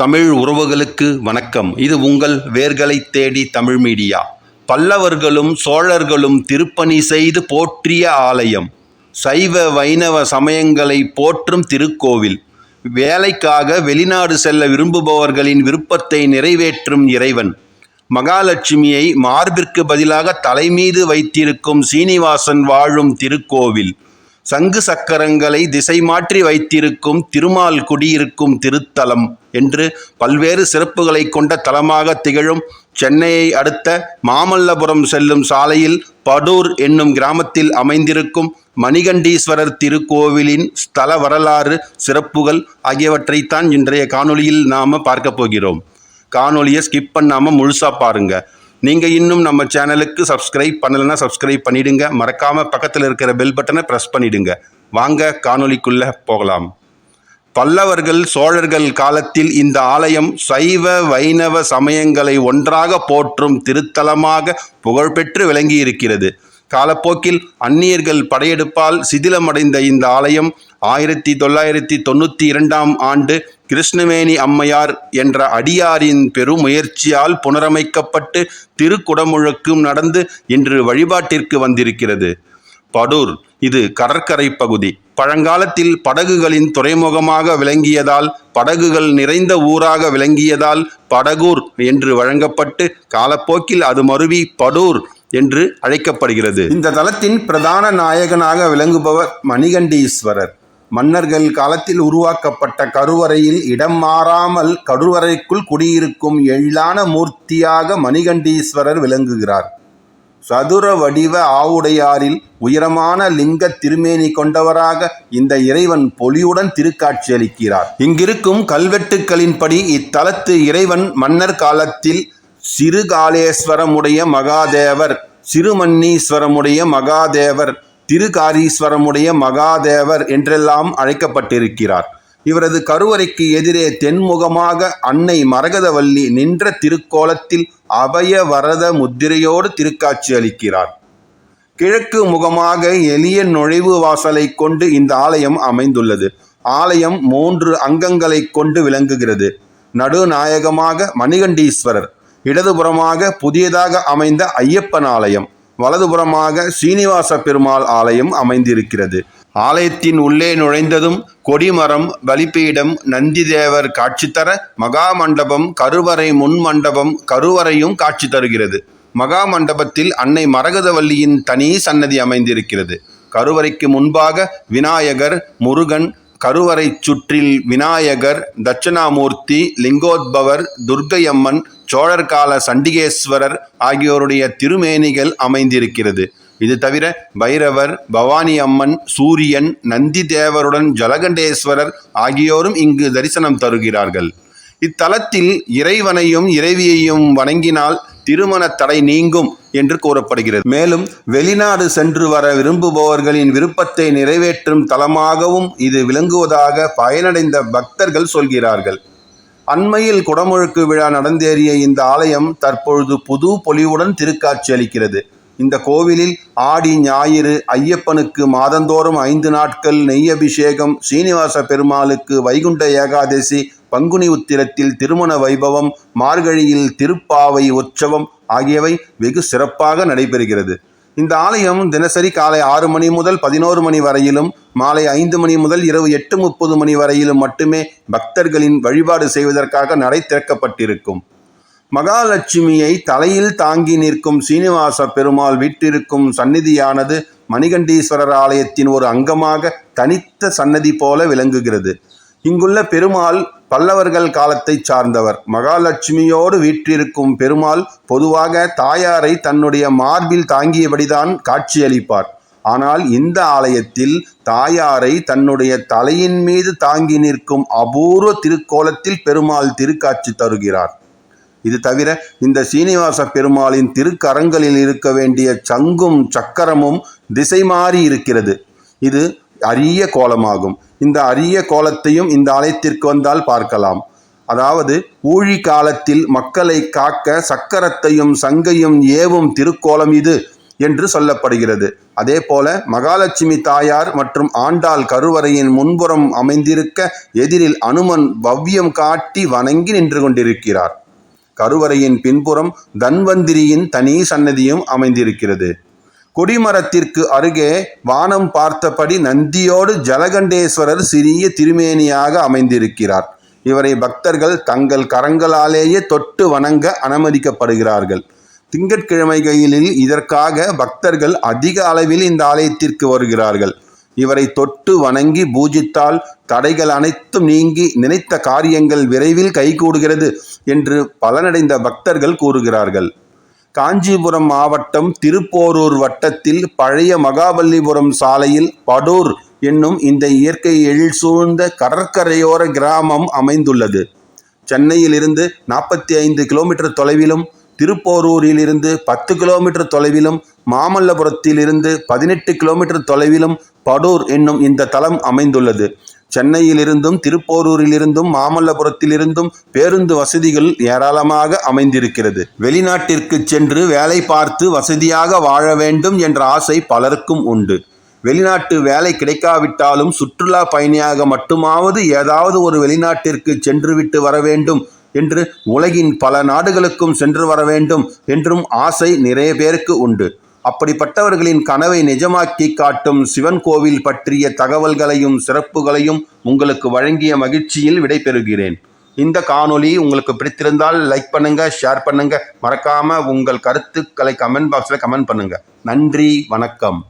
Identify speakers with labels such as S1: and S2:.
S1: தமிழ் உறவுகளுக்கு வணக்கம். இது உங்கள் வேர்களை தேடி தமிழ் மீடியா. பல்லவர்களும் சோழர்களும் திருப்பணி செய்து போற்றிய ஆலயம். சைவ வைணவ சமயங்களை போற்றும் திருக்கோவில். வேலைக்காக வெளிநாடு செல்ல விரும்புபவர்களின் விருப்பத்தை நிறைவேற்றும் இறைவன். மகாலட்சுமியை மார்பிற்கு பதிலாக தலைமீது வைத்திருக்கும் சீனிவாசன் வாழும் திருக்கோவில். சங்கு சக்கரங்களை திசை மாற்றி வைத்திருக்கும் திருமால் குடியிருக்கும் திருத்தலம் என்று பல்வேறு சிறப்புகளை கொண்ட தலமாக திகழும் சென்னையை அடுத்த மாமல்லபுரம் செல்லும் சாலையில் படூர் என்னும் கிராமத்தில் அமைந்திருக்கும் மணிகண்டீஸ்வரர் திருக்கோவிலின் ஸ்தல வரலாறு சிறப்புகள் ஆகியவற்றைத்தான் இன்றைய காணொளியில் நாம் பார்க்க போகிறோம். காணொலியை ஸ்கிப் பண்ணாமல் முழுசாக பாருங்கள் நீங்கள் இன்னும் நம்ம சேனலுக்கு சப்ஸ்கிரைப் பண்ணலைன்னா சப்ஸ்கிரைப் பண்ணிடுங்க. மறக்காமல் பக்கத்தில் இருக்கிற பெல் பட்டனை ப்ரெஸ் பண்ணிடுங்க. வாங்க காணொளிக்குள்ளே போகலாம். பல்லவர்கள் சோழர்கள் காலத்தில் இந்த ஆலயம் சைவ வைணவ சமயங்களை ஒன்றாக போற்றும் திருத்தலமாக புகழ்பெற்று விளங்கி இருக்கிறது காலப்போக்கில் அந்நியர்கள் படையெடுப்பால் சிதிலமடைந்த இந்த ஆலயம் ஆயிரத்தி தொள்ளாயிரத்தி தொண்ணூற்றி இரண்டாம் ஆண்டு கிருஷ்ணவேணி அம்மையார் என்ற அடியாரின் பெருமுயற்சியால் புனரமைக்கப்பட்டு திருக்குடமுழுக்கும் நடந்து இன்று வழிபாட்டிற்கு வந்திருக்கிறது. படூர் இது கடற்கரை பகுதி. பழங்காலத்தில் படகுகளின் துறைமுகமாக விளங்கியதால் படகுகள் நிறைந்த ஊராக விளங்கியதால் படகூர் என்று வழங்கப்பட்டு காலப்போக்கில் அது மருவி படூர் என்று அழைக்கப்படுகிறது. இந்த தலத்தின் பிரதான நாயகனாக விளங்குபவர் மணிகண்டீஸ்வரர். மன்னர்கள் காலத்தில் உருவாக்கப்பட்ட கருவறையில் இடம் மாறாமல் கருவறைக்குள் குடியிருக்கும் எழிலான மூர்த்தியாக மணிகண்டீஸ்வரர் விளங்குகிறார். சதுர வடிவ ஆவுடையாரில் உயரமான லிங்க திருமேனி கொண்டவராக இந்த இறைவன் பொலியுடன் திருக்காட்சியளிக்கிறார் இங்கிருக்கும் கல்வெட்டுக்களின்படி இத்தலத்து இறைவன் மன்னர் காலத்தில் சிறுகாலேஸ்வரமுடைய மகாதேவர் சிறுமன்னீஸ்வரமுடைய மகாதேவர் திருகாரீஸ்வரமுடைய மகாதேவர் என்றெல்லாம் அழைக்கப்பட்டிருக்கிறார். இவரது கருவறைக்கு எதிரே தென்முகமாக அன்னை மரகதவல்லி நின்ற திருக்கோலத்தில் அபய வரத முத்திரையோடு திருக்காட்சி அளிக்கிறார். கிழக்கு முகமாக எளிய நுழைவு வாசலை கொண்டு இந்த ஆலயம் அமைந்துள்ளது. ஆலயம் மூன்று அங்கங்களை கொண்டு விளங்குகிறது. நடுநாயகமாக மணிகண்டீஸ்வரர் இடதுபுறமாக புதியதாக அமைந்த ஐயப்பன் ஆலயம் வலதுபுறமாக சீனிவாச பெருமாள் ஆலயம் அமைந்திருக்கிறது. ஆலயத்தின் உள்ளே நுழைந்ததும் கொடிமரம் பலிப்பீடம் நந்திதேவர் காட்சி தர மகா மண்டபம் கருவறை முன் மண்டபம் கருவறையும் காட்சி தருகிறது. மகா மண்டபத்தில் அன்னை மரகதவல்லியின் தனி சன்னதி அமைந்திருக்கிறது. கருவறைக்கு முன்பாக விநாயகர் முருகன் கருவறை சுற்றில் விநாயகர் தட்சிணாமூர்த்தி லிங்கோத்பவர் துர்க்கையம்மன் சோழர் கால சண்டிகேஸ்வரர் ஆகியோருடைய திருமேனிகள் அமைந்திருக்கிறது. இது தவிர பைரவர் பவானி அம்மன் சூரியன் நந்தி தேவருடன் ஜலகண்டேஸ்வரர் ஆகியோரும் இங்கு தரிசனம் தருகிறார்கள். இத்தலத்தில் இறைவனையும் இறைவியையும் வணங்கினால் திருமண தடை நீங்கும் என்று கூறப்படுகிறது. மேலும் வெளிநாடு சென்று வர விரும்புபவர்களின் விருப்பத்தை நிறைவேற்றும் தலமாகவும் இது விளங்குவதாக பயனடைந்த பக்தர்கள் சொல்கிறார்கள். அண்மையில் குடமுழுக்கு விழா நடந்தேறிய இந்த ஆலயம் தற்பொழுது புது பொலிவுடன் திருக்காட்சி அளிக்கிறது. இந்த கோவிலில் ஆடி ஞாயிறு ஐயப்பனுக்கு மாதந்தோறும் ஐந்து நாட்கள் நெய் அபிஷேகம் சீனிவாச பெருமாளுக்கு வைகுண்ட ஏகாதசி பங்குனி உத்திரத்தில் திருமண வைபவம் மார்கழியில் திருப்பாவை உற்சவம் ஆகியவை வெகு சிறப்பாக நடைபெறுகிறது. இந்த ஆலயம் தினசரி காலை ஆறு மணி முதல் பதினோரு மணி வரையிலும் மாலை ஐந்து மணி முதல் இரவு எட்டு முப்பது மணி வரையிலும் மட்டுமே பக்தர்களின் வழிபாடு செய்வதற்காக நடை திறக்கப்பட்டிருக்கும். மகாலட்சுமியை தலையில் தாங்கி நிற்கும் சீனிவாச பெருமாள் வீட்டிருக்கும் சந்நிதியானது மணிகண்டீஸ்வரர் ஆலயத்தின் ஒரு அங்கமாக தனித்த சன்னதி போல விளங்குகிறது. இங்குள்ள பெருமாள் பல்லவர்கள் காலத்தைச் சார்ந்தவர். மகாலட்சுமியோடு வீற்றிருக்கும் பெருமாள் பொதுவாக தாயாரை தன்னுடைய மார்பில் தாங்கியபடிதான் காட்சியளிப்பார். ஆனால் இந்த ஆலயத்தில் தாயாரை தன்னுடைய தலையின் மீது தாங்கி நிற்கும் அபூர்வ திருக்கோலத்தில் பெருமாள் திருக்காட்சி தருகிறார். இது தவிர இந்த சீனிவாச பெருமாளின் திருக்கரங்களில் இருக்க வேண்டிய சங்கும் சக்கரமும் திசை மாறி இருக்கிறது. இது அரிய கோலமாகும். இந்த அரிய கோலத்தையும் இந்த ஆலயத்திற்கு வந்தால் பார்க்கலாம். அதாவது ஊழி காலத்தில் மக்களை காக்க சக்கரத்தையும் சங்கையும் ஏவும் திருக்கோலம் இது என்று சொல்லப்படுகிறது. அதே போல மகாலட்சுமி தாயார் மற்றும் ஆண்டாள் கருவறையின் முன்புறம் அமைந்திருக்க எதிரில் அனுமன் பவ்யம் காட்டி வணங்கி நின்று கொண்டிருக்கிறார். கருவறையின் பின்புறம் தன்வந்திரியின் தனி சன்னதியும் அமைந்திருக்கிறது. கொடிமரத்திற்கு அருகே வானம் பார்த்தபடி நந்தியோடு ஜலகண்டேஸ்வரர் சிறிய திருமேனியாக அமைந்திருக்கிறார். இவரை பக்தர்கள் தங்கள் கரங்களாலேயே தொட்டு வணங்க அனுமதிக்கப்படுகிறார்கள். திங்கட்கிழமைகளில் இதற்காக பக்தர்கள் அதிக அளவில் இந்த ஆலயத்திற்கு வருகிறார்கள். இவரை தொட்டு வணங்கி பூஜித்தால் தடைகள் அனைத்தும் நீங்கி நினைத்த காரியங்கள் விரைவில் கைகூடுகிறது என்று பலனடைந்த பக்தர்கள் கூறுகிறார்கள். காஞ்சிபுரம் மாவட்டம் திருப்போரூர் வட்டத்தில் பழைய மகாபலிபுரம் சாலையில் படூர் என்னும் இந்த இயற்கை எழில் சூழ்ந்த கடற்கரையோர கிராமம் அமைந்துள்ளது. சென்னையிலிருந்து நாற்பத்தி ஐந்து கிலோமீட்டர் தொலைவிலும் திருப்போரூரிலிருந்து பத்து கிலோமீட்டர் தொலைவிலும் மாமல்லபுரத்திலிருந்து பதினெட்டு கிலோமீட்டர் தொலைவிலும் படூர் என்னும் இந்த தலம் அமைந்துள்ளது. சென்னையிலிருந்தும் திருப்போரூரிலிருந்தும் மாமல்லபுரத்திலிருந்தும் பேருந்து வசதிகள் ஏராளமாக அமைந்திருக்கிறது. வெளிநாட்டிற்கு சென்று வேலை பார்த்து வசதியாக வாழ வேண்டும் என்ற ஆசை பலருக்கும் உண்டு. வெளிநாட்டு வேலை கிடைக்காவிட்டாலும் சுற்றுலா பயணியாக மட்டுமாவது ஏதாவது ஒரு வெளிநாட்டிற்கு சென்றுவிட்டு வர வேண்டும் என்று உலகின் பல நாடுகளுக்கும் சென்று வர வேண்டும் என்றும் ஆசை நிறைய பேருக்கு உண்டு. அப்படிப்பட்டவர்களின் கனவை நிஜமாக்கி காட்டும் சிவன் கோவில் பற்றிய தகவல்களையும் சிறப்புகளையும் உங்களுக்கு வழங்கிய மகிழ்ச்சியில் விடைபெறுகிறேன். இந்த காணொளி உங்களுக்கு பிடித்திருந்தால் லைக் பண்ணுங்க ஷேர் பண்ணுங்க. மறக்காம உங்கள் கருத்துக்களை கமெண்ட் பாக்ஸில் கமெண்ட் பண்ணுங்க. நன்றி வணக்கம்.